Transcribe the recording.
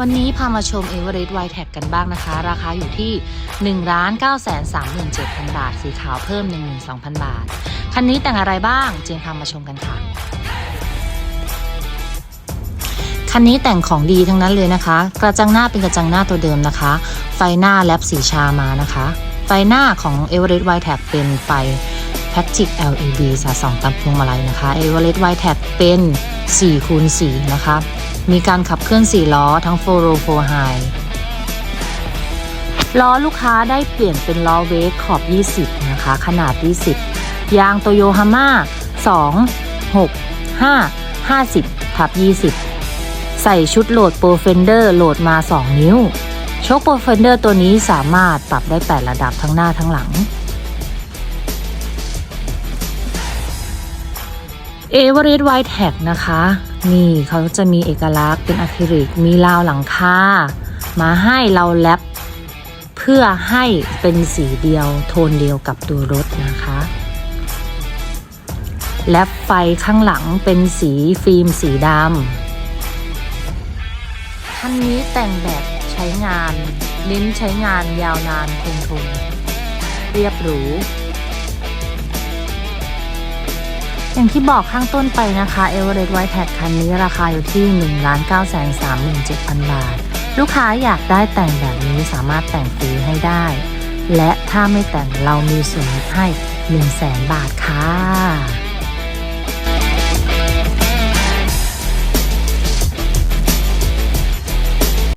วันนี้พามาชม e v e r e s t White Tag กันบ้างนะคะ ราคาอยู่ที่ 1 9 3 7 0 0 0 บาท สีขาวเพิ่ม 12,000 บาท คันนี้แต่งอะไรบ้าง เจนพามาชมกันค่ะ คันนี้แต่งของดีทั้งนั้นเลยนะคะ กระจังหน้าเป็นกระจังหน้าตัวเดิมนะคะ ไฟหน้าแลบสีชามานะคะ ไฟหน้าของ e v e r e s t White Tag เป็นไฟ Patrick LED สาดสองตามพวงมาลัยนะคะ e v e r e s t White Tag เป็น4คูณ4นะคะ มีการขับเคลื่อน4ล้อทั้ง4 row 4 high ล้อลูกค้าได้เปลี่ยนเป็นล้อเวกขอบ 20 นะคะ ขนาด 20 ยางโตโยฮาม่า2 6 5 50ทับ20 ใส่ชุดโหลดโปรเฟนเดอร์โหลดมา 2 นิ้ว โชคโปรเฟนเดอร์ตัวนี้สามารถปรับได้ 8 ระดับทั้งหน้าทั้งหลัง เอเวอเรสต์ไวท์แท็กนะคะ นี่เขาจะมีเอกลักษณ์เป็นอะคริลิก มีราวหลังคา มาให้เราแลปเพื่อให้เป็นสีเดียวโทนเดียวกับตัวรถนะคะ และไฟข้างหลังเป็นสีฟิล์มสีดำคันนี้แต่งแบบใช้งาน เน้นใช้งานยาวนานคงทนเรียบหรู อย่างที่บอกข้างต้นไปนะคะ e v e r e s t White Tag คันนี้ราคาอยู่ที่ 1 9 3 7 0 0 0 บาท ลูกค้าอยากได้แต่งแบบนี้สามารถแต่งฟรีให้ได้ และถ้าไม่แต่งเรามีส่วนลดให้ 1 0 0 0 0 0บาทค่ะ